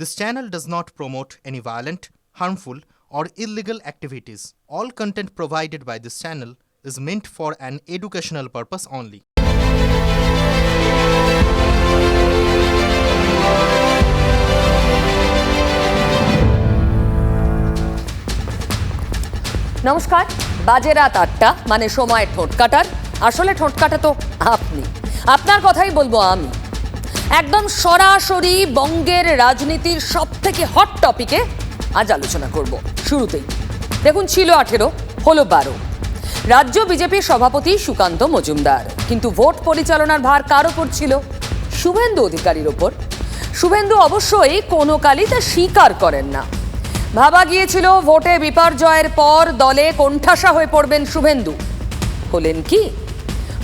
This channel does not promote any violent, harmful, or illegal activities. All content provided by this channel is meant for an educational purpose only. নমস্কার বাজে রাত আটটা মানে সময় ঠোঁট কাটার আসলে ঠোঁট কাটা তো আপনি আপনার কথাই বলব আমি একদম সরাসরি বঙ্গের রাজনীতির সব থেকে হট টপিকে আজ আলোচনা করব। শুরুতেই দেখুন, ছিল আঠেরো, হলো বারো। রাজ্য বিজেপির সভাপতি সুকান্ত মজুমদার। কিন্তু ভোট পরিচালনার ভার কার ওপর ছিল? শুভেন্দু অধিকারীর ওপর। শুভেন্দু অবশ্যই কোনো কালই তা স্বীকার করেন না। ভাবা গিয়েছিল ভোটে বিপর্যয়ের পর দলে কোণঠাসা হয়ে পড়বেন শুভেন্দু। হলেন কি?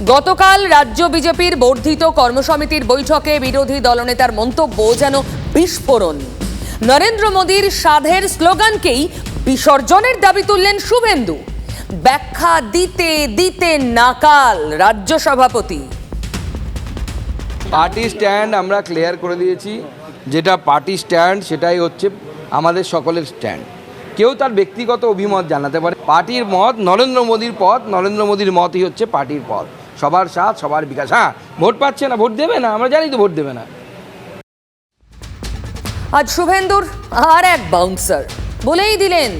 গতকাল রাজ্য বিজেপির বর্ধিত কর্মসমিতির বৈঠকে বিরোধী দলনেতার মন্তব্য যেন বিস্ফোরণ। নরেন্দ্র মোদীর সাধের স্লোগানকেই বিসর্জনের দাবি তুললেন শুভেন্দু। ব্যাখ্যা দিতে দিতে নাকাল রাজ্য সভাপতি। পার্টি স্ট্যান্ড আমরা ক্লিয়ার করে দিয়েছি। যেটা পার্টি স্ট্যান্ড, সেটাই হচ্ছে আমাদের সকলের স্ট্যান্ড। কেউ তার ব্যক্তিগত অভিমত জানাতে পারে। পার্টির মত নরেন্দ্র মোদীর পথ, নরেন্দ্র মোদীর মতই হচ্ছে পার্টির পথ। সবার সাথ সবার বিকাশ। হ্যাঁ ভোট পাচ্ছে না ভোট দেবে না আমরা জানি তো ভোট দেবে না। আজ শুভেন্দুর আর এক বাউন্সার বলেই দিলেন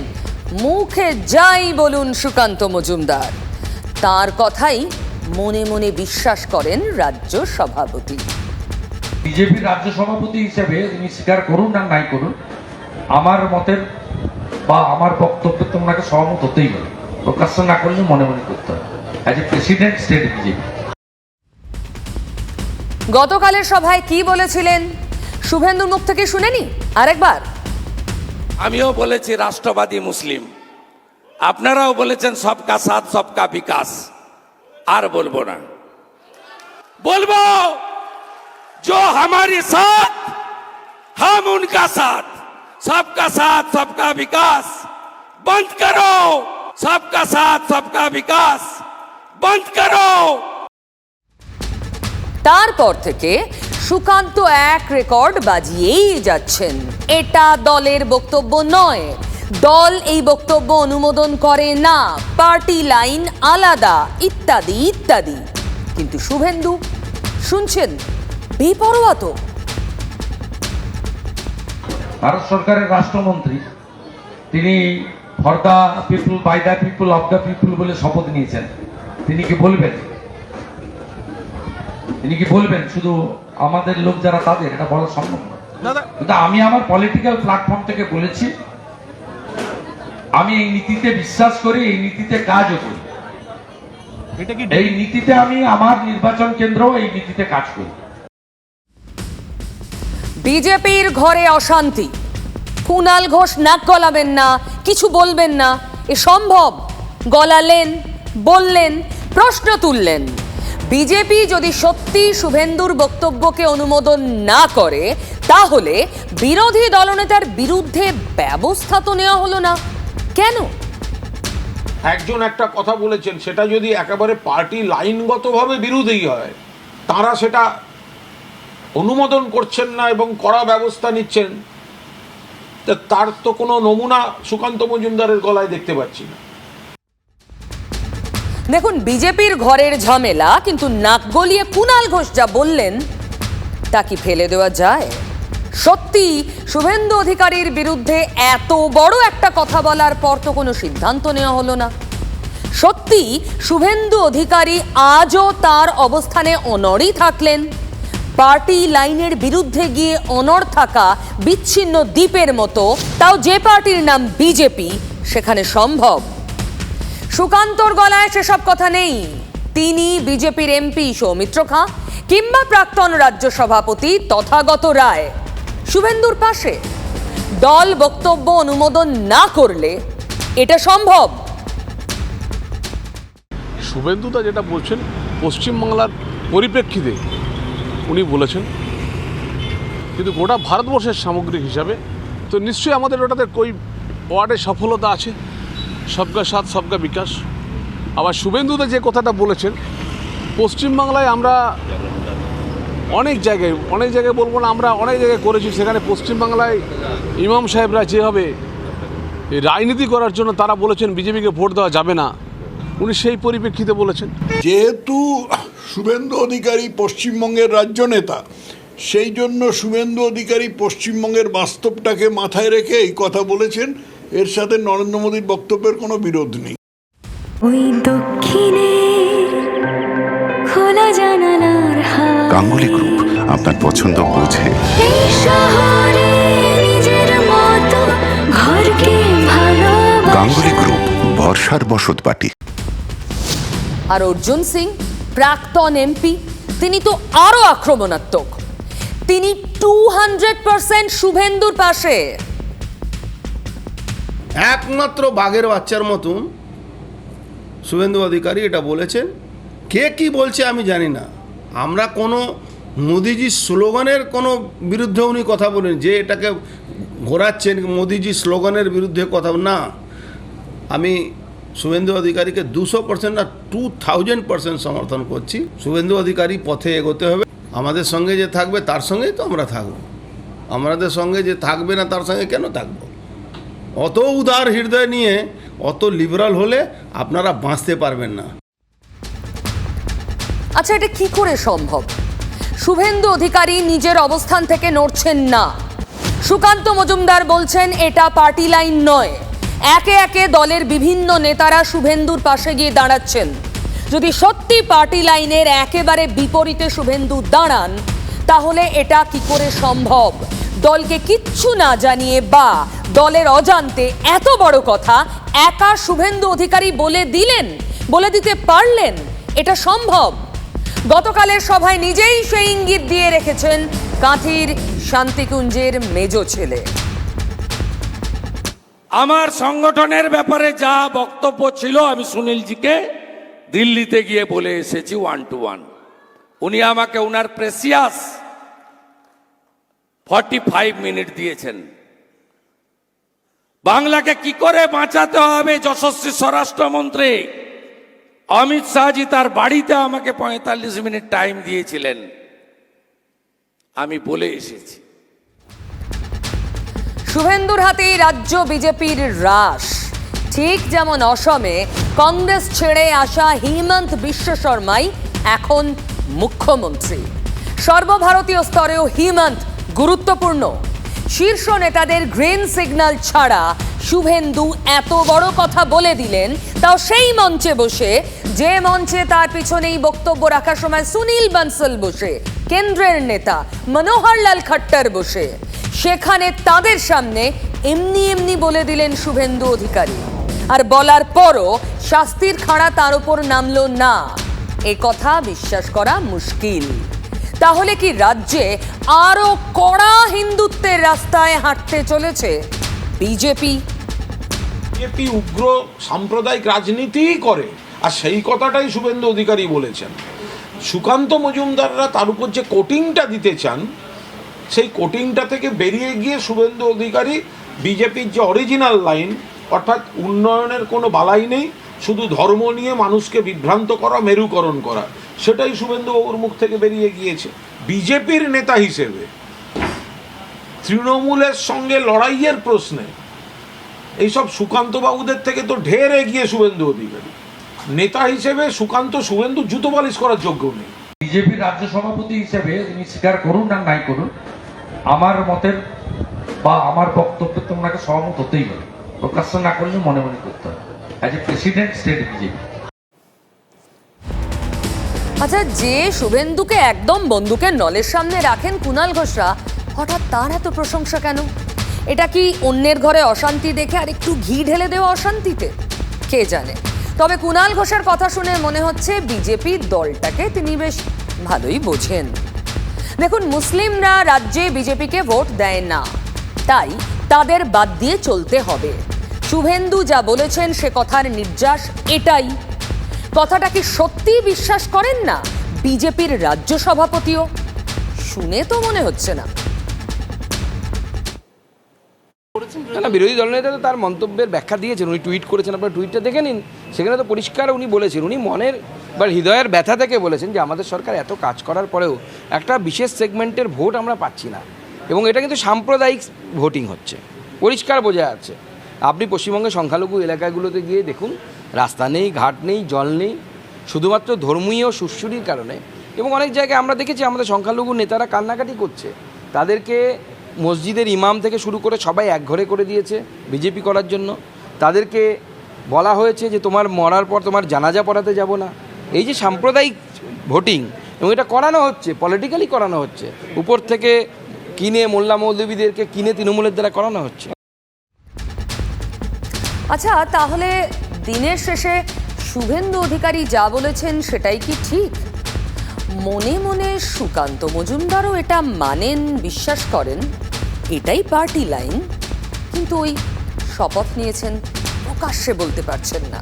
মুখে যাই বলুন সুকান্ত মজুমদার। তার কথাই মনে মনে বিশ্বাস করেন রাজ্য সভাপতি। বিজেপির রাজ্য সভাপতি হিসেবে তিনি স্বীকার করুন আর নাই করুন আমার মতের বা আমার বক্তব্যে তো ওনাকে সহমত হতেই হবে। প্রকাশ্য না করলে মনে মনে করতে হবে। as a president state BJP গতকালের সভায় কি বলেছিলেন শুভেন্দুর মুখ থেকে শুনেনি আরেকবার আমিও বলেছি রাষ্ট্রবাদী মুসলিম আপনারাও বলেছেন সবকা সাথ সবকা বিকাশ আর বলবো না বলবো जो हमारे साथ हम उनका साथ सबका साथ सबका विकास बंद करो सबका साथ सबका विकास বন্ধ করো। তারপর থেকে সুকান্ত এক রেকর্ড বাজিয়েই যাচ্ছেন। এটা দলের বক্তব্য নয়। দল এই বক্তব্য অনুমোদন করে না। পার্টি লাইন আলাদা ইত্যাদি ইত্যাদি। কিন্তু শুভেন্দু শুনছেন? বেপরোয়া তো। ভারত সরকারের রাষ্ট্রমন্ত্রী তিনি for the people by the people of the people বলে শপথ নিয়েছেন। তিনি কি বলবেন? তিনি কি বলবেন? শুধু আমাদের লোক যারা তাদের এটা বলা সম্ভব না কিন্তু আমি আমার পলিটিক্যাল প্ল্যাটফর্ম থেকে বলেছি আমি এই নীতিতে বিশ্বাস করি এই নীতিতে কাজও করি। এই নীতিতে আমি আমার নির্বাচন কেন্দ্র এই নীতিতে কাজ করি। বিজেপির ঘরে অশান্তি। কুনাল ঘোষ নাক গলাবেন না কিছু বলবেন না। এ সম্ভব? গলালেন বললেন প্রশ্ন তুললেন, বিজেপি যদি সত্যি শুভেন্দুর বক্তব্যকে অনুমোদন না করে, তাহলে বিরোধী দলনেতার বিরুদ্ধে ব্যবস্থা তো নেওয়া হলো না। কেন? একজন একটা কথা বলেছেন, সেটা যদি একেবারে পার্টি লাইনগতভাবে বিরোধী হয়, তারা সেটা অনুমোদন করছেন না এবং কড়া ব্যবস্থা নিচ্ছেন তার তো কোনো নমুনা সুকান্ত মজুমদারের গলায় দেখতে পাচ্ছি না। দেখুন, বিজেপির ঘরের ঝামেলা, কিন্তু নাক গলিয়ে কুনাল ঘোষ যা বললেন, তা কি ফেলে দেওয়া যায়? সত্যি, শুভেন্দু অধিকারীর বিরুদ্ধে এত বড় একটা কথা বলার পর তো কোনো সিদ্ধান্ত নেওয়া হলো না। সত্যি, শুভেন্দু অধিকারী আজও তার অবস্থানে অনড়ই থাকলেন। পার্টি লাইনের বিরুদ্ধে গিয়ে অনড় থাকা বিচ্ছিন্ন দ্বীপের মতো, তাও যে পার্টির নাম বিজেপি, সেখানে সম্ভব। সুকান্তর গলায় সেসব কথা নেই। তিনি বিজেপির এমপি সৌমিত্র খাঁ কিংবা প্রাক্তন রাজ্য সভাপতি তথাগত রায়। শুভেন্দুর পাশে দল বক্তব্য অনুমোদন না করলে এটা সম্ভব। শুভেন্দুদা যেটা বলছেন পশ্চিমবাংলার পরিপ্রেক্ষিতে উনি বলেছেন। কিন্তু গোটা ভারতবর্ষের সামগ্রিক হিসাবে তো নিশ্চয়ই আমাদের ওটাতে ওই ওয়ার্ডে সফলতা আছে। সবকা সাথ, সবকা বিকাশ। আবার শুভেন্দুদা যে কথাটা বলেছেন, পশ্চিমবাংলায় আমরা অনেক জায়গায় অনেক জায়গায় বলব না, আমরা অনেক জায়গায় করেছি, সেখানে পশ্চিমবাংলায় ইমাম সাহেবরা যেভাবে রাজনীতি করার জন্য তারা বলেছেন, বিজেপিকে ভোট দেওয়া যাবে না, উনি সেই পরিপ্রেক্ষিতে বলেছেন। যেহেতু শুভেন্দু অধিকারী পশ্চিমবঙ্গের রাজ্য নেতা, সেই জন্য শুভেন্দু অধিকারী পশ্চিমবঙ্গের বাস্তবটাকে মাথায় রেখে এই কথা বলেছেন। এর সাথে নরেন্দ্র মোদীর বক্তব্যের কোনো বিরোধ নেই। ওই দক্ষিণে খোলা জানালার হাওয়া। গাঙ্গুলি গ্রুপ আপনার পছন্দ বোঝে। এই শহরে নিজের মতো ঘরকে ভালোবাসা। গাঙ্গুলি গ্রুপ বর্ষার বসত বাটি আর অর্জুন সিং প্রাক্তন এমপি তিনি তো আরও আক্রমণাত্মক। তিনি টু হান্ড্রেড পার্সেন্ট শুভেন্দুর পাশে। একমাত্র বাঘের বাচ্চার মতন শুভেন্দু অধিকারী এটা বলেছেন। কে কি বলছে আমি জানি না। আমরা কোনো মোদিজির স্লোগানের কোনো বিরুদ্ধে উনি কথা বলেন, যে এটাকে ঘোরাচ্ছেন মোদিজি স্লোগানের বিরুদ্ধে কথা না, আমি শুভেন্দু অধিকারীকে দুশো পার্সেন্ট না টু থাউজেন্ড পার্সেন্ট সমর্থন করছি। শুভেন্দু অধিকারী পথে এগোতে হবে। আমাদের সঙ্গে যে থাকবে, তার সঙ্গেই তো আমরা থাকব। আমাদের সঙ্গে যে থাকবে না, তার সঙ্গে কেন থাকব? অত উদার হৃদয় নিয়ে, অত লিবারাল হলে আপনারা বাঁচতে পারবেন না। আচ্ছা এটা কি করে সম্ভব? শুভেন্দু অধিকারী নিজের অবস্থান থেকে নড়ছেন না। সুকান্ত মজুমদার বলছেন, এটা পার্টি লাইন নয়। একে একে দলের বিভিন্ন নেতারা শুভেন্দুর পাশে গিয়ে দাঁড়াচ্ছেন। যদি সত্যি পার্টি লাইনের একেবারে বিপরীতে শুভেন্দু দাঁড়ান, তাহলে এটা কি করে সম্ভব? দলকে কিচ্ছু না জানিয়ে বা দলের অজান্তে এত বড় কথা একা শুভেন্দু অধিকারী বলে দিলেন, বলে দিতে পারলেন, এটা সম্ভব। গতকালের সভায় নিজেই সেই ইঙ্গিত দিয়ে রেখেছেন কাঁথির শান্তিকুঞ্জের মেজ ছেলে। আমার সংগঠনের ব্যাপারে যা বক্তব্য ছিল আমি সুনীলজিকে দিল্লিতে গিয়ে বলে এসেছি ওয়ান টু ওয়ান উনি আমাকে ওনার প্রেসিয়াস ফর্টি ফাইভ মিনিট দিয়েছেন। বাংলাকে কি করে বাঁচাতে হবে যশস্বী স্বরাষ্ট্রমন্ত্রী? অমিত শাহজি তার বাড়িতে আমাকে পঁয়তাল্লিশ মিনিট টাইম দিয়েছিলেন। আমি বলে এসেছি। শুভেন্দুর হাতেই রাজ্য বিজেপির রাস ঠিক যেমন অসমে কংগ্রেস ছেড়ে আসা হিমন্ত বিশ্ব শর্মাই এখন মুখ্যমন্ত্রী। সর্বভারতীয় স্তরেও হিমন্ত গুরুত্বপূর্ণ। শীর্ষ নেতাদের গ্রিন সিগন্যাল ছাড়া শুভেন্দু এত বড় কথা বলে দিলেন, তাও সেই মঞ্চে বসে। যে মঞ্চে তার পিছনেই বক্তব্য রাখার সময় সুনীল বানসল বসে, কেন্দ্রের নেতা মনোহর লাল খট্টার বসে। সেখানে তাদের সামনে এমনি এমনি বলে দিলেন শুভেন্দু অধিকারী। আর বলার পরও শাস্তির খাড়া তার উপর নামলো না। এ কথা বিশ্বাস করা মুশকিল। তাহলে কি রাজ্যে আরও কড়া হিন্দুত্বের রাস্তায় হাঁটতে চলেছে বিজেপি? বিজেপি উগ্র সাম্প্রদায়িক রাজনীতিই করে, আর সেই কথাটাই শুভেন্দু অধিকারী বলেছেন। সুকান্ত মজুমদাররা তার উপর যে কোটিংটা দিতে চান, সেই কোটিংটা থেকে বেরিয়ে গিয়ে শুভেন্দু অধিকারী বিজেপির যে অরিজিনাল লাইন অর্থাৎ উন্নয়নের কোনো বালাই নেই শুধু ধর্ম নিয়ে মানুষকে বিভ্রান্ত করা, মেরুকরণ করা, সেটাই শুভেন্দু বাবুর মুখ থেকে বেরিয়ে গিয়েছে। বিজেপির নেতা হিসেবে তৃণমূলের সঙ্গে লড়াইয়ের প্রশ্নে এইসব সুকান্ত বাবুদের থেকে তো ঢের এগিয়ে শুভেন্দু অধিকারী। নেতা হিসেবে সুকান্ত, শুভেন্দু জুতো পালিশ করার যোগ্য নেই। বিজেপির রাজ্য সভাপতি হিসেবে তিনি স্বীকার করুন আর নাই করুন, আমার মতের বা আমার বক্তব্যে তো ওনাকে সহমত হতেই হবে। প্রকাশ্য না করলে মনে মনে করতে হবে। As a president state BJP আচ্ছা যে শুভেন্দুকে একদম বন্দুকের নলের সামনে রাখেন কুণাল ঘোষরা, হঠাৎ তার এত প্রশংসা কেন? এটা কি অন্যের ঘরে অশান্তি দেখে আর একটু ঘি ঢেলে দেওয়া অশান্তিতে? কে জানে? তবে কুণাল ঘোষের কথা শুনে মনে হচ্ছে বিজেপি দলটাকে তিনি বেশ ভালোই বোঝেন। দেখুন, মুসলিমরা রাজ্যে বিজেপিকে ভোট দেয় না, তাই তাদের বাদ দিয়ে চলতে হবে। শুভেন্দু যা বলেছেন সে কথার নির্যাস এটাই। কথাটা কি সত্যি বিশ্বাস করেন না বিজেপির রাজ্য সভাপতিও? শুনে তো মনে হচ্ছে না। না, বিরোধী দলনেতা তো তার মন্তব্যের ব্যাখ্যা দিয়েছেন। উনি টুইট করেছেন, আপনার টুইটটা দেখে নিন। সেখানে তো পরিষ্কার উনি বলেছেন, উনি মনের বা হৃদয়ের ব্যথা থেকে বলেছেন যে আমাদের সরকার এত কাজ করার পরেও একটা বিশেষ সেগমেন্টের ভোট আমরা পাচ্ছি না। এবং এটা কিন্তু সাম্প্রদায়িক ভোটিং হচ্ছে। পরিষ্কার বোঝা যাচ্ছে। আপনি পশ্চিমবঙ্গের সংখ্যালঘু এলাকাগুলোতে গিয়ে দেখুন, রাস্তা নেই, ঘাট নেই, জল নেই, শুধুমাত্র ধর্মীয় সুশ্রুরির কারণে। এবং অনেক জায়গায় আমরা দেখেছি আমাদের সংখ্যালঘু নেতারা কান্নাকাটি করছে। তাদেরকে মসজিদের ইমাম থেকে শুরু করে সবাই একঘরে করে দিয়েছে বিজেপি করার জন্য। তাদেরকে বলা হয়েছে যে তোমার মরার পর তোমার জানাজা পড়াতে যাব না। এই যে সাম্প্রদায়িক ভোটিং, এবং এটা করানো হচ্ছে পলিটিক্যালি করানো হচ্ছে। উপর থেকে কিনে মোল্লা মৌলবীদেরকে কিনে তৃণমূলের দ্বারা করানো হচ্ছে। আচ্ছা তাহলে দিনের শেষে শুভেন্দু অধিকারী যা বলেছেন সেটাই কি ঠিক? মনে মনে সুকান্ত মজুমদারও এটা মানেন, বিশ্বাস করেন, এটাই পার্টি লাইন। কিন্তু ওই শপথ নিয়েছেন, প্রকাশ্যে বলতে পারছেন না।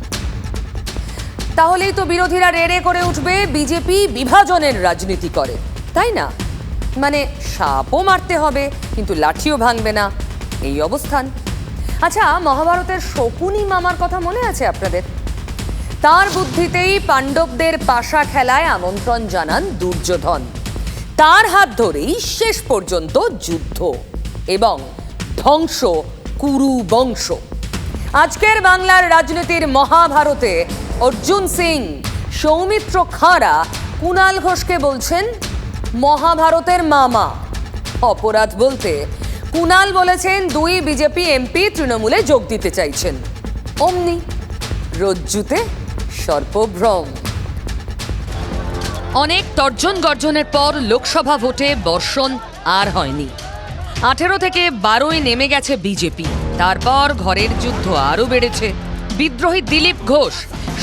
তাহলেই তো বিরোধীরা রেড়ে করে উঠবে, বিজেপি বিভাজনের রাজনীতি করে, তাই না? মানে সাপও মারতে হবে, কিন্তু লাঠিও ভাঙবে না, এই অবস্থান। আচ্ছা মহাভারতের শকুনি মামার কথা মনে আছে আপনাদের? তার বুদ্ধিতেই পাণ্ডবদের পাশা খেলায় আমন্ত্রণ জানান দুর্যোধন। তার হাত ধরেই শেষ পর্যন্ত যুদ্ধ এবং ধ্বংস কুরু বংশ। আজকের বাংলার রাজনীতির মহাভারতে অর্জুন সিং, সৌমিত্র খাঁড়া, কুণাল ঘোষকে বলছেন, মহাভারতের মামা। অপরাধ বলতে কুণাল বলেছেন দুই বিজেপি এমপি তৃণমূলে যোগ দিতে চাইছেন। অমনি, রজ্জুতে সর্পভ্রম। অনেক তর্জন গর্জনের পর লোকসভা ভোটে বর্ষণ আর হয়নি। আঠেরো থেকে বারোই নেমে গেছে বিজেপি। তারপর ঘরের যুদ্ধ আরও বেড়েছে। বিদ্রোহী দিলীপ ঘোষ,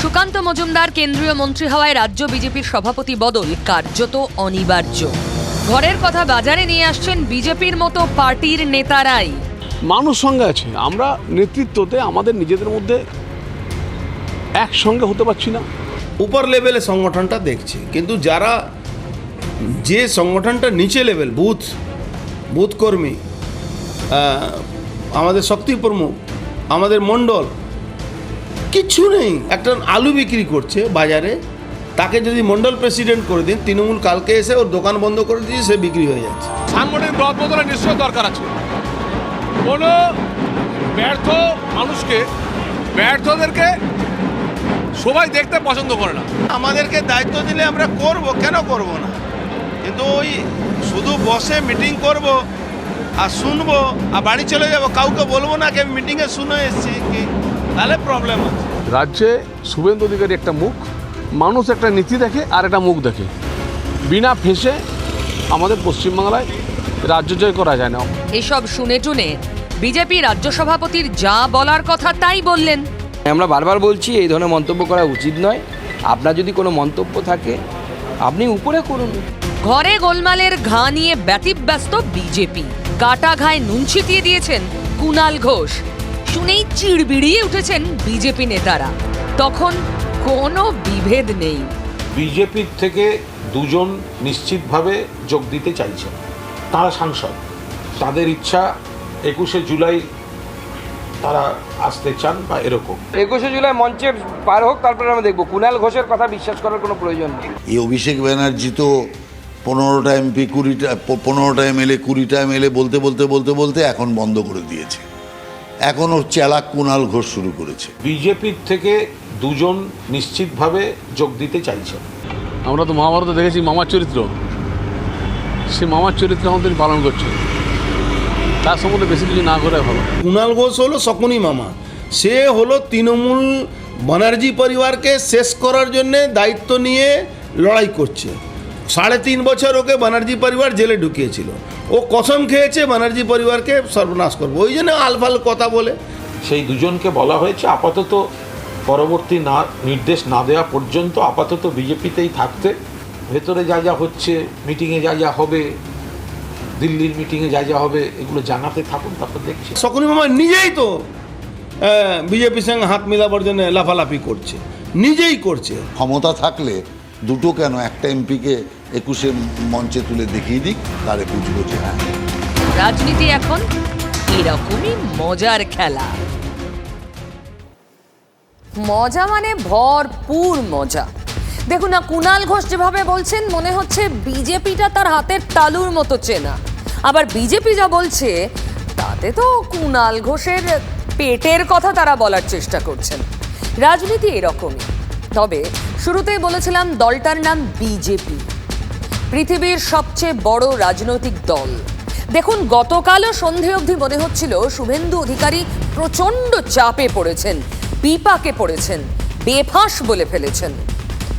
সুকান্ত মজুমদার কেন্দ্রীয় মন্ত্রী হওয়ায় রাজ্য বিজেপির সভাপতি বদল কার্যত অনিবার্য। ঘরের কথা বাজারে নিয়ে আসছেন বিজেপির মতো পার্টির নেতারাই। মানুষ সঙ্গে আছে। আমরা নেতৃত্বতে আমাদের নিজেদের মধ্যে একসঙ্গে হতে পারছি না। উপর লেভেলে সংগঠনটা দেখছে। কিন্তু যারা যে সংগঠনটা নিচে লেভেল বুথ বুথ কর্মী আমাদের শক্তি প্রমুখ আমাদের মণ্ডল কিচ্ছু নেই। একটা আলু বিক্রি করছে বাজারে। তাকে যদি মণ্ডল প্রেসিডেন্ট করে দিন তৃণমূল কালকে এসে ওর দোকান বন্ধ করে দিয়ে সে বিক্রি হয়ে যাচ্ছে। সাংগঠনিক দল বদলের নিশ্চয় দরকার আছে। কোনো ব্যর্থ মানুষকে ব্যর্থদেরকে সবাই দেখতে পছন্দ করে না। আমাদেরকে দায়িত্ব দিলে আমরা করব কেন করব না? কিন্তু ওই শুধু বসে মিটিং করব আর শুনব আর বাড়ি চলে যাব কাউকে বলব না কি আমি মিটিংয়ে শুনে এসেছি কি? তাহলে প্রবলেম আছে। রাজ্যে শুভেন্দু অধিকারী একটা মুখ মানুষ একটা নীতি দেখে আর একটা মুখ দেখে। বিনা ফেসে আমাদের পশ্চিমবাংলায় রাজ্য জয় করা যায় না। এসব শুনে টুনে বিজেপি রাজ্য সভাপতির যা বলার কথা তাই বললেন। আমরা বারবার বলছি এই ধরনের মন্তব্য করা উচিত নয়। আপনার যদি কোনো মন্তব্য থাকে আপনি উপরে করুন। ঘরে গোলমালের ঘা নিয়ে ব্যতিব্যস্ত বিজেপি। কাটা ঘায়ে নুন ছিটিয়ে দিয়েছেন কুণাল ঘোষ। শুনেই চিড়বিড়িয়ে উঠেছেন বিজেপি নেতারা। তখন কোনো বিভেদ নেই। বিজেপির থেকে দুজন নিশ্চিতভাবে যোগ দিতে চাইছেন তারা সাংসদ। তাদের ইচ্ছা একুশে জুলাই তারা আসতে চান বা এরকম। একুশে জুলাই মঞ্চে পার হোক তারপরে আমরা দেখব। কুণাল ঘোষের কথা বিশ্বাস করার কোনো প্রয়োজন নেই। এই অভিষেক ব্যানার্জি তো পনেরোটা এমপি কুড়িটা পনেরোটা এমএলএ কুড়িটা এমএলএ বলতে বলতে বলতে বলতে এখন বন্ধ করে দিয়েছে। এখন ওর চালাক কুণাল ঘোষ শুরু করেছে। বিজেপির থেকে দুজন নিশ্চিতভাবে যোগ দিতে চাইছেন আমরা তো মহাভারতে দেখেছি মামার চরিত্র। সে মামার চরিত্র আমাদের পালন করছে। তার সম্বন্ধে বেশি কিছু না করে ভালো। কুণাল ঘোষ হলো শকুনি মামা। সে হলো তৃণমূল ব্যানার্জি পরিবারকে শেষ করার জন্য দায়িত্ব নিয়ে লড়াই করছে। সাড়ে তিন বছর ওকে ব্যানার্জি পরিবার জেলে ঢুকিয়েছিল। ও কসম খেয়েছে ব্যানার্জি পরিবারকে সর্বনাশ করব। ওই জন্য আলফাল কথা বলে। সেই দুজনকে বলা হয়েছে আপাতত পরবর্তী না নির্দেশ না দেওয়া পর্যন্ত আপাতত বিজেপিতেই থাকতে। ভেতরে যা যা হচ্ছে মিটিংয়ে যা যা হবে দিল্লির মিটিংয়ে যা যা হবে এগুলো জানাতে থাকুন তারপর দেখছি। শকুনি মামা নিজেই তো বিজেপির সঙ্গে হাত মিলাবার জন্য লাফালাফি করছে। নিজেই করছে। ক্ষমতা থাকলে দুটো কেন? একটা এমপিকে একুশে মঞ্চে তুলে দেখিয়ে দিক তারে বুঝব যে হ্যাঁ রাজনীতি এখন এরকমই মজার খেলা। মজা মানে ভরপুর মজা। দেখুন না, কুণাল ঘোষ যেভাবে বলছেন, মনে হচ্ছে বিজেপিটা তার হাতের তালুর মতো চেনা। আবার বিজেপি যা বলছে, তাতে তো কুণাল ঘোষের পেটের কথা তারা বলার চেষ্টা করছেন। রাজনীতি এরকমই। তবে শুরুতেই বলেছিলাম, দলটার নাম বিজেপি। পৃথিবীর সবচেয়ে বড় রাজনৈতিক দল। দেখুন, গতকালও সন্ধে অবধি মনে হচ্ছিল শুভেন্দু অধিকারী প্রচণ্ড চাপে পড়েছেন, বিপাকে পড়েছেন, বেফাঁস বলে ফেলেছেন।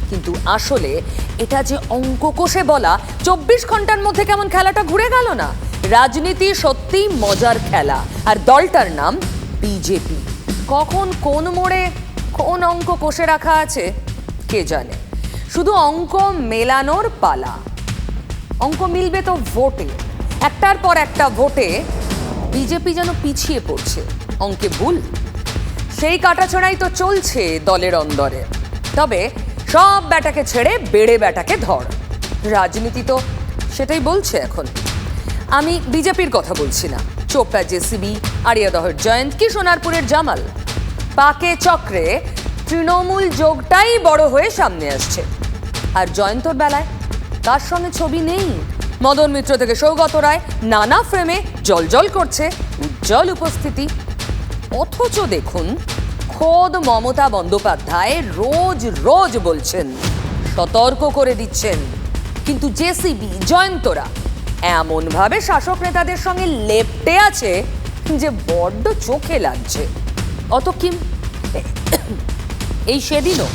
কিন্তু আসলে এটা যে অঙ্ক কষে বলা, চব্বিশ ঘণ্টার মধ্যে কেমন খেলাটা ঘুরে গেল না? রাজনীতি সত্যিই মজার খেলা। আর দলটার নাম বিজেপি। কখন কোন মোড়ে কোন অঙ্ক কষে রাখা আছে, কে জানে? শুধু অঙ্ক মেলানোর পালা। অঙ্ক মিলবে তো ভোটে। একটার পর একটা ভোটে বিজেপি যেন পিছিয়ে পড়ছে। অঙ্কে ভুল। সেই কাটাছড়াই তো চলছে দলের অন্দরে। তবে সব ব্যাটাকে ছেড়ে বেড়ে ব্যাটাকে ধর। রাজনীতি তো সেটাই বলছে এখন। আমি বিজেপির কথা বলছি না। চোপড়া জেসিবি, আরিয়াদহর জয়ন্ত কি সোনারপুরের জামাল? পাকে চক্রে তৃণমূল যোগটাই বড় হয়ে সামনে আসছে। আর জয়ন্তর বেলায় তার সঙ্গে ছবি নেই। মদন মিত্র থেকে সৌগত রায় নানা ফ্রেমে জলজল করছে উজ্জ্বল উপস্থিতি। অথচ দেখুন, খোদ মমতা বন্দ্যোপাধ্যায় রোজ রোজ বলছেন, সতর্ক করে দিচ্ছেন। কিন্তু জেসিবি জয়ন্তরা, এমনভাবে শাসক নেতাদের সঙ্গে লেপটে আছে যে বড্ড চোখে লাগছে। অত কিম এই সেদিনও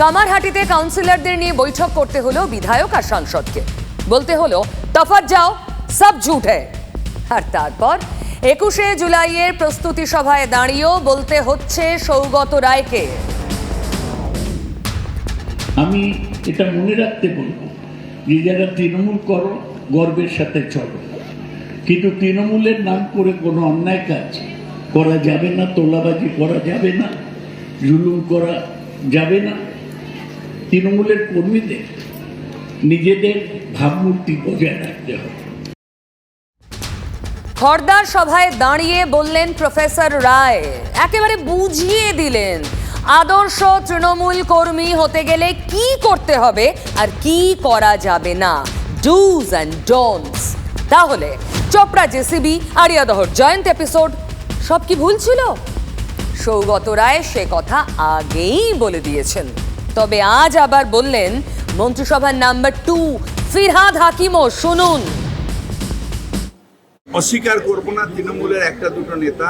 কামারহাটিতে কাউন্সিলরদের নিয়ে বৈঠক করতে হলো বিধায়ক আর সাংসদকে। বলতে হলো তফাত যাও, সব ঝুট হ্যাঁ। আর তারপর, একুশে জুলাইয়ের প্রস্তুতি সভায় দাঁড়িয়েও বলতে হচ্ছে সৌগত রায়কে। আমি এটা মনে রাখতে বলব যে যারা তৃণমূল করো, গর্বের সাথে চলো। কিন্তু তৃণমূলের নাম করে কোনো অন্যায় কাজ করা যাবে না, তোলাবাজি করা যাবে না, জুলুম করা যাবে না। তৃণমূলের কর্মীদের নিজেদের ভাবমূর্তি বজায় রাখতে হবে। খর্দার সভায় দাঁড়িয়ে বললেন প্রফেসর রায়, একেবারে বুঝিয়ে দিলেন, আদর্শ তৃণমূল কর্মী হতে গেলে কি করতে হবে আর কি করা যাবে না। ডুজ অ্যান্ড ডোন্টস তাহলে চোপড়া জেসিবি, আরিয়াদহর জয়ন্ত এপিসোড সব কি ভুল ছিল? সৌগত রায় সে কথা আগেই বলে দিয়েছেন। তবে আজ আবার বললেন, মন্ত্রিসভার নাম্বার টু, ফিরহাদ হাকিমও শুনুন। অস্বীকার করব না তৃণমূলের একটা দুটো নেতা।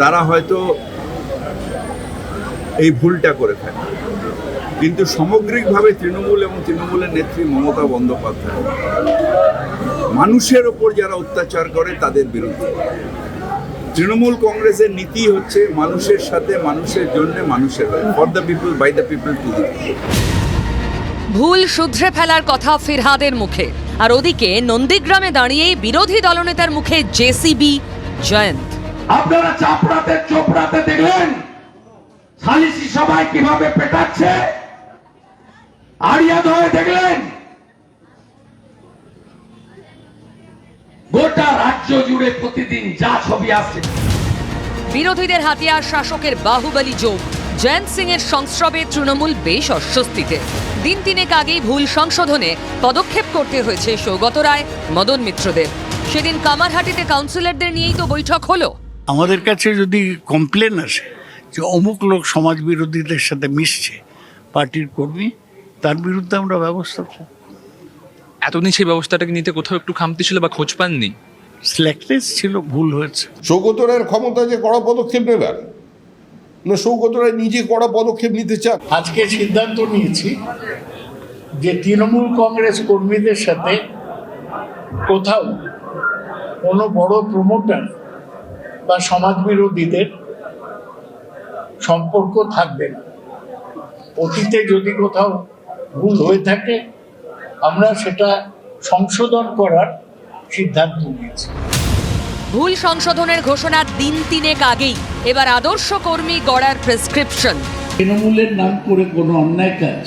তারা হয়তো এই ভুলটা করে থাকে। কিন্তু সামগ্রিকভাবে তৃণমূল এবং তৃণমূলের নেত্রী মমতা বন্দ্যোপাধ্যায়, মানুষের ওপর যারা অত্যাচার করে তাদের বিরুদ্ধে। তৃণমূল কংগ্রেসের নীতি হচ্ছে মানুষের সাথে মানুষের জন্য মানুষের for the people by the people to the ভুল শুধরে ফেলার কথা ফিরহাদের মুখে। আর ওদিকে নন্দীগ্রামে দাঁড়িয়ে বিরোধী দলনেতার মুখে জেসিবি জয়ন্ত। আপনারা চাপড়াতে চোপড়াতে দেখলেন? সালিসি সবাই কীভাবে পেটাচ্ছে? আড়িয়া ধরে দেখলেন? গোটা রাজ্য জুড়ে প্রতিদিন যা ছবি আসছে বিরোধীদের হাতিয়ার শাসকের বাহুবলী যোগ। জয়ন্ত সিং এর সংস্রবে তৃণমূল বেশ অস্বস্তিতে। দিন তিনেক আগেই ভুল সংশোধনে পদক্ষেপ করতে হয়েছে সৌগত রায় মদন মিত্রদের। সেদিন কামারহাটিতে কাউন্সিলরদের নিয়েই তো বৈঠক হলো। আমাদের কাছে যদি কমপ্লেন আসে যে অমুক লোক সমাজ বিরোধীদের সাথে মিশছে পার্টির কর্মী তার বিরুদ্ধে আমরা ব্যবস্থা করব এতদিন সেই ব্যবস্থাটাকে নিতে কোথাও একটু খামতি ছিল বা খোঁজ পাননি? স্ল্যাকনেস ছিল ভুল হয়েছে। সৌগত রায়ের ক্ষমতা যে কড়া পদক্ষেপ নেবেন? না সৌগত রায় নিজে কড়া পদক্ষেপ নিতে চান? আজকে সিদ্ধান্ত নিয়েছি যে তৃণমূল কংগ্রেস কর্মীদের সাথে কোথাও কোনো বড় প্রমোটার বা সমাজ বিরোধীদের সম্পর্ক থাকবে না। অতীতে যদি কোথাও ভুল হয়ে থাকে আমরা সেটা সংশোধন করার সিদ্ধান্ত নিয়েছি। ভুল সংশোধনের ঘোষণা দিন তিনেক আগেই। এবার আদর্শ কর্মী গড়ার প্রেসক্রিপশন তৃণমূলের নাম করে কোনো অন্যায় কাজ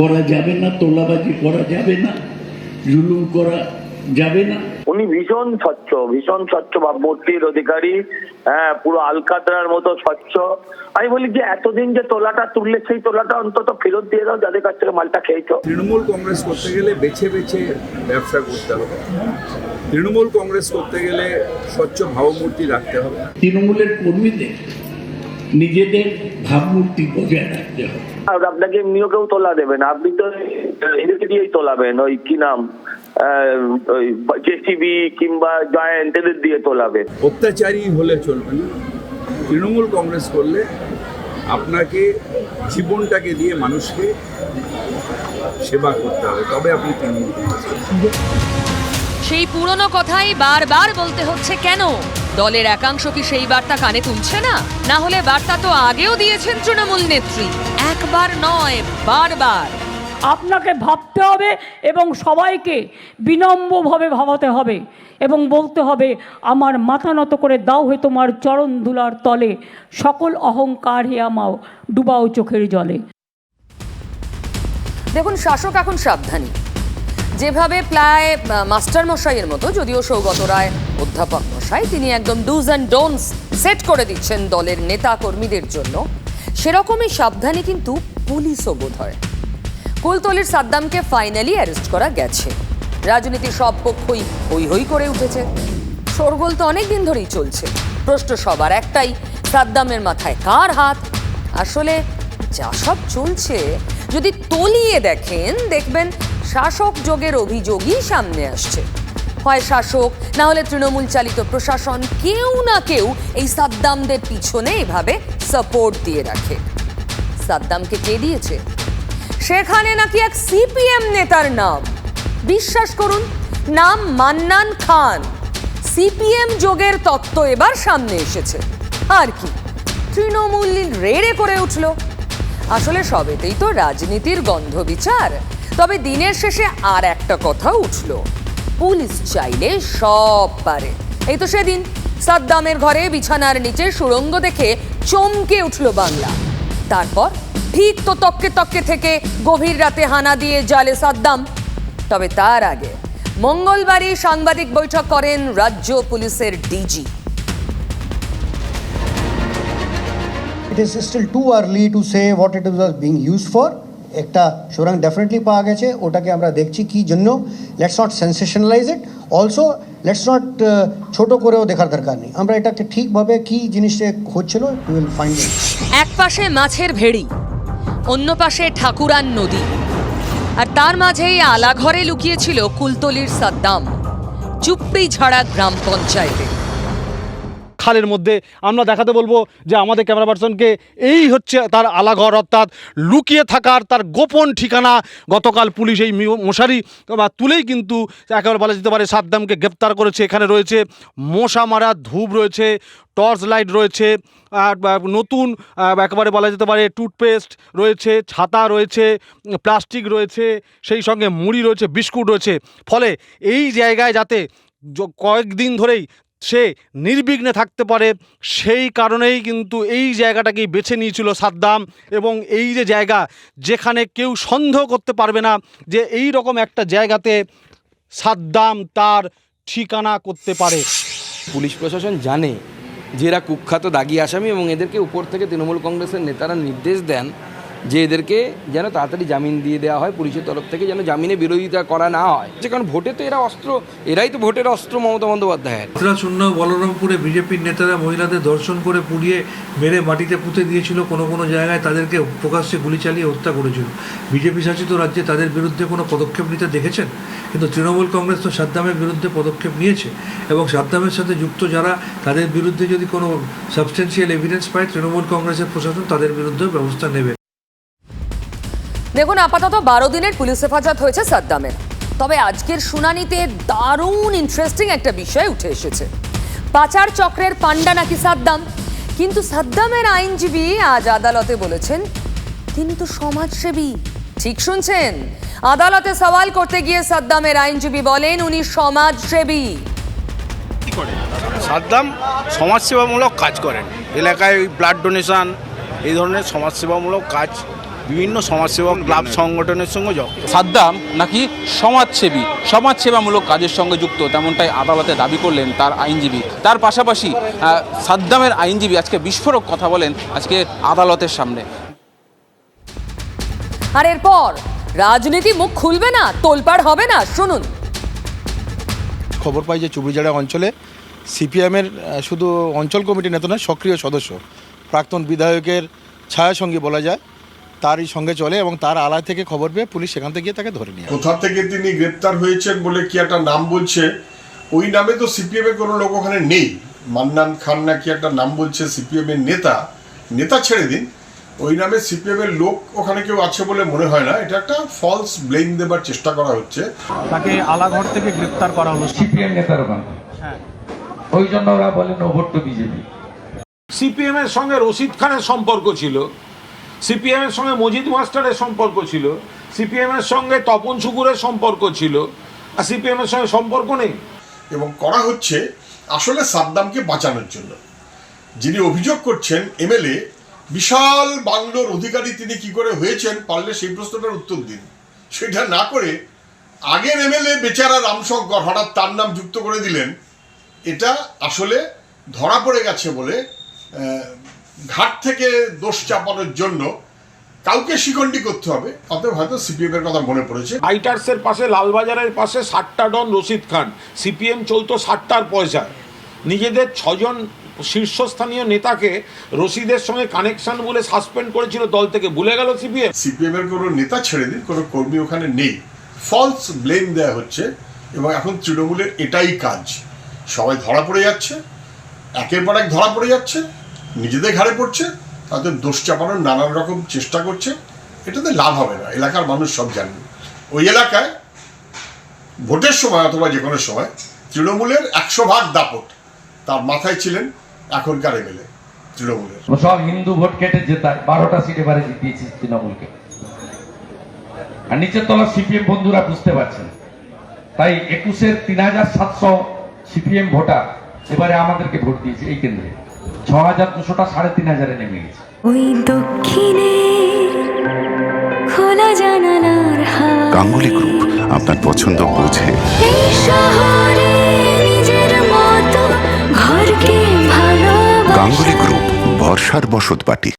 করা যাবে না তোলাবাজি করা যাবে না জুলুম করা যাবে না। উনি ভীষণ স্বচ্ছ ভীষণ স্বচ্ছ ভাবমূর্তির অধিকারী হ্যাঁ পুরো আলকাতরার মতো স্বচ্ছ আমি বলি যে এতদিন যে তোলাটা তুললে সেই তোলাটা অন্তত ফেরত দিয়ে দাও যাদের কাছ থেকে মালটা খেয়েছো তৃণমূল কংগ্রেস করতে গেলে বেছে বেছে ব্যবসা করতে হবে তৃণমূল কংগ্রেস করতে গেলে স্বচ্ছ ভাবমূর্তি রাখতে হবে তৃণমূলের কর্মীদের নিজেদের ভাবমূর্তি বজায় রাখতে হবে আর আপনাকে এমনিও কেউ তোলা দেবে না আপনি তো এদেরকে দিয়েই তোলাবেন ওই কি নাম জেসিবি কিংবা জয়েন্ট এদের দিয়ে তোলাবেন অত্যাচারী হলে চলবে না। তৃণমূল কংগ্রেস করলে আপনাকে জীবনটাকে দিয়ে মানুষকে সেবা করতে হবে তবে আপনি তৃণমূল কংগ্রেস সেই পুরনো কথাই বারবার বলতে হচ্ছে কেন? দলের একাংশ কি সেই বার্তা কানে তুলছে না? না হলে বার্তা তো আগেও দিয়েছেন তৃণমূল নেত্রী। একবার নয় বারবার। আপনাকে ভাবতে হবে এবং সবাইকে বিনম্রভাবে ভাবাতে হবে এবং বলতে হবে, আমার মাথা নত করে দাও হে তোমার চরণ ধুলার তলে। সকল অহংকার হে আমাও ডুবাও চোখের জলে। দেখুন, শাসক এখন সাবধানী। যেভাবে প্রায় মাস্টার মশাইয়ের মতো, যদিও সৌগত রায় অধ্যাপক মশাই, তিনি একদম ডুজ অ্যান্ড ডোনস সেট করে দিচ্ছেন দলের নেতা কর্মীদের জন্য, সেরকমই সাবধানী কিন্তু পুলিশও বোধ হয়। কুলতলির সাদ্দামকে ফাইনালি অ্যারেস্ট করা গেছে। রাজনীতির সব পক্ষই হই হই করে উঠেছে। শোরগোল তো অনেক দিন ধরেই চলছে। প্রশ্ন সবার একটাই, সাদ্দামের মাথায় কার হাত? আসলে যা সব চলছে, যদি তলিয়ে দেখেন, দেখবেন শাসক যোগের অভিযোগই সামনে আসছে। হয় শাসক, না হলে তৃণমূল চালিত প্রশাসন কেউ না কেউ এই সাদ্দামদের পিছনে এভাবে সাপোর্ট দিয়ে রাখে। সাদ্দামকে কে দিয়েছে? সেখানে নাকি এক সিপিএম নেতার নাম। বিশ্বাস করুন, নাম মান্নান খান। সিপিএম যোগের তত্ত্ব এবার সামনে এসেছে। আর কি, তৃণমূল রেড়ে করে উঠল। আসলে সবেতেই তো রাজনীতির গন্ধ বিচার, তবে দিনের শেষে আর একটা কথা উঠল। পুলিশ চাইলে সব পারে। এই তো সেদিন সাদ্দামের ঘরে বিছানার নিচে সুড়ঙ্গ দেখে চমকে উঠল বাংলা। তারপর ঠিক তো তককে তককে থেকে গভীর রাতে হানা দিয়ে জালে সাদ্দাম। তবে তার আগে মঙ্গলবারই সাংবাদিক বৈঠক করেন রাজ্য পুলিশের DG. It is still too early to say what it was being used for. একটা সুরাং ডেফিনেটলি পাওয়া গেছে ওটাকে আমরা দেখছি কি জন্য। Let's not sensationalise it also let's not ছোট করেও দেখার দরকার নেই। আমরা এটাকে ঠিকভাবে কি জিনিসটা হচ্ছিল উই উইল ফাইন্ড ইট এক পাশে মাছের ভেড়ি অন্য পাশে ঠাকুরান নদী। আর তার মাঝেই আলাঘরে লুকিয়েছিল কুলতলির সাদ্দাম। চুপড়ি ঝাড়া গ্রাম পঞ্চায়েতে। খালের মধ্যে। আমরা দেখাতে বলব যে আমাদের ক্যামেরা পার্সনকে এই হচ্ছে তার আলাঘর, অর্থাৎ লুকিয়ে থাকার তার গোপন ঠিকানা। গতকাল পুলিশ এই মশারি বা তুলেই কিন্তু একেবারে বলা যেতে পারে সাদ্দামকে গ্রেপ্তার করেছে। এখানে রয়েছে মশা মারা, ধূপ রয়েছে, টর্চ লাইট রয়েছে, আর নতুন একেবারে বলা যেতে পারে টুথপেস্ট রয়েছে, ছাতা রয়েছে, প্লাস্টিক রয়েছে, সেই সঙ্গে মুড়ি রয়েছে, বিস্কুট রয়েছে। ফলে এই জায়গায় যাতে কয়েকদিন ধরেই সে নির্বিঘ্নে থাকতে পারে। সেই কারণেই কিন্তু এই জায়গাটাকেই বেছে নিয়েছিল সাদ্দাম এবং এই যে জায়গা যেখানে কেউ সন্দেহ করতে পারবে না যে এই রকম একটা জায়গাতে সাদ্দাম তার ঠিকানা করতে পারে। পুলিশ প্রশাসন জানে যে এরা কুখ্যাত দাগি আসামি এবং এদেরকে উপর থেকে তৃণমূল কংগ্রেসের নেতারা নির্দেশ দেন যে এদেরকে যেন তাড়াতাড়ি জামিন দিয়ে দেওয়া হয় পুলিশের তরফ থেকে, যেন জামিনে বিরোধিতা করা না হয়। যে কারণ ভোটে তো এরা অস্ত্র, এরাই তো ভোটের অস্ত্র মমতা বন্দ্যোপাধ্যায়ের। শূন্য বলরামপুরে বিজেপির নেতারা মহিলাদের ধর্ষণ করে পুড়িয়ে মেরে মাটিতে পুঁতে দিয়েছিল কোনো কোনো জায়গায়, তাদেরকে প্রকাশ্যে গুলি চালিয়ে হত্যা করেছিল। বিজেপি শাসিত রাজ্যে তাদের বিরুদ্ধে কোনো পদক্ষেপ নিতে দেখেছেন? কিন্তু তৃণমূল কংগ্রেস তো সাদ্দামের বিরুদ্ধে পদক্ষেপ নিয়েছে এবং সাদ্দামের সাথে যুক্ত যারা, তাদের বিরুদ্ধে যদি কোনো সাবস্টেন্সিয়াল এভিডেন্স পায়, তৃণমূল কংগ্রেসের প্রশাসন তাদের বিরুদ্ধেও ব্যবস্থা নেবে। দেখুন, আপাতত বারো দিনের পুলিশ হেফাজত হয়েছে সাদ্দামের। তবে আজকের শুনানিতে দারুণ ইন্টারেস্টিং একটা বিষয় উঠে এসেছে। পাচার চক্রের পান্ডা নাকি সাদ্দাম? কিন্তু সাদ্দামের আইনজীবী আজ আদালতে বলেছেন, তিনি তো সমাজসেবী। ঠিক শুনছেন? আদালতে সওয়াল করতে গিয়ে সাদ্দামের আইনজীবী বলেন, উনি সমাজসেবী। সাদ্দাম সমাজসেবামূলক কাজ করেন। এলাকায় ব্লাড ডোনেশন এই ধরনের সমাজসেবামূলক কাজ বিভিন্ন সমাজসেবক ক্লাব সংগঠনের সঙ্গে যুক্ত। সাদ্দাম নাকি সমাজসেবী? সমাজসেবামূলক কাজের সঙ্গে যুক্ত তেমনটাই আদালতে দাবি করলেন তার আইনজীবী। তার পাশাপাশি সাদ্দামের আইনজীবী আজকে বিস্ফোরক কথা বলেন আজকে আদালতের সামনে। আর এরপর রাজনীতি মুখ খুলবে না তোলপাড় হবে না শুনুন। খবর পাই যে চুবড়িজাড়া অঞ্চলে সিপিএমের শুধু অঞ্চল কমিটির নেতা নয় সক্রিয় সদস্য প্রাক্তন বিধায়কের ছায়াসঙ্গী বলা যায়। তারই সঙ্গে চলে এবং তার আলায় থেকে খবর পেয়ে পুলিশ সেখান থেকে গিয়ে তাকে ধরে নিয়ে কোথা থেকে তিনি গ্রেপ্তার হয়েছেন বলে কি একটা নাম বলছে? ওই নামে তো সিপিএম এর কোনো লোক ওখানে নেই। মান্নান খান নাকি একটা নাম বলছে সিপিএম এর নেতা? নেতা ছেড়ে দিন। ওই নামে সিপিএম এর লোক ওখানে কেউ আছে বলে মনে হয় না। এটা একটা ফলস ব্লেম দেবার চেষ্টা করা হচ্ছে। তাকে আলাঘর থেকে গ্রেপ্তার করা হলো। সিপিএম নেতার ওখানে ওই জন্য ওরা বলেন ওভোট টু বিজেপি। সিপিএম এর সঙ্গে রশিদ খানের সম্পর্ক ছিল। সিপিএম এর সঙ্গে মজিদ মাস্টারের সম্পর্ক ছিল সিপিএম এর সঙ্গে তপন শুকুরের সম্পর্ক ছিল, আর সিপিএম এর সঙ্গে সম্পর্ক নেই। এবং করা হচ্ছে আসলে সাদ্দামকে বাঁচানোর জন্য। যিনি অভিযোগ করছেন, এমএলএ, বিশাল বাংলোর অধিকারী তিনি কি করে হয়েছেন পারলে সেই প্রশ্নটার উত্তর দিন। সেটা না করে আগের এমএলএ বেচারা রামশঙ্কর, হঠাৎ তার নাম যুক্ত করে দিলেন, এটা আসলে ধরা পড়ে গেছে বলে ঘাট থেকে দোষ চাপানোর জন্য কাউকে শিকন্ডি করতে হবে। অতএব হয়তো সিপিএম এর কথা মনে পড়েছে। রাইটার্সের পাশে লালবাজারের পাশে ষাটটা ডন রশিদ খান। সিপিএম চলতো ষাটটার পয়সায়। নিজেদের ছজন শীর্ষস্থানীয় নেতাকে রশিদের সঙ্গে কানেকশন বলে সাসপেন্ড করেছিল দল থেকে। ভুলে গেল সিপিএম? সিপিএম এর কোনো নেতা ছেড়ে দিন কোনো কর্মী ওখানে নেই। ফলস ব্লেম দেয়া হচ্ছে এবং এখন তৃণমূলের এটাই কাজ। সবাই ধরা পড়ে যাচ্ছে একের পর এক ধরা পড়ে যাচ্ছে। নিজেদের ঘাড়ে পড়ছে, তাদের দোষ চাপানোর নানান রকম চেষ্টা করছে, এটাতে লাভ হবে না। এলাকার মানুষ সব জানেন ওই এলাকায় ভোটের সময় অথবা যে কোনো সময় তৃণমূলের একশো ভাগ দাপট তার মাথায় ছিলেন এখনকার এমএলএ তৃণমূলের। সব হিন্দু ভোট কেটে জেতায় বারোটা সিট এবারে জিতিয়েছি তৃণমূলকে। আর নিচের তলা সিপিএম বন্ধুরা বুঝতে পারছেন। তাই একুশের তিন হাজার সাতশো সিপিএম ভোটার এবারে আমাদেরকে ভোট দিয়েছে এই কেন্দ্রে। ছ হাজার দুশোটা সাড়ে তিন হাজারে নেমে গেছে। ওই দক্ষিণে খোলা জানালার গাঙ্গুলি গ্রুপ আপনার পছন্দ বোঝে। এই শহরে নিজের মতো ঘরকে ভালো গাঙ্গুলি গ্রুপ বর্ষার বসত বাটি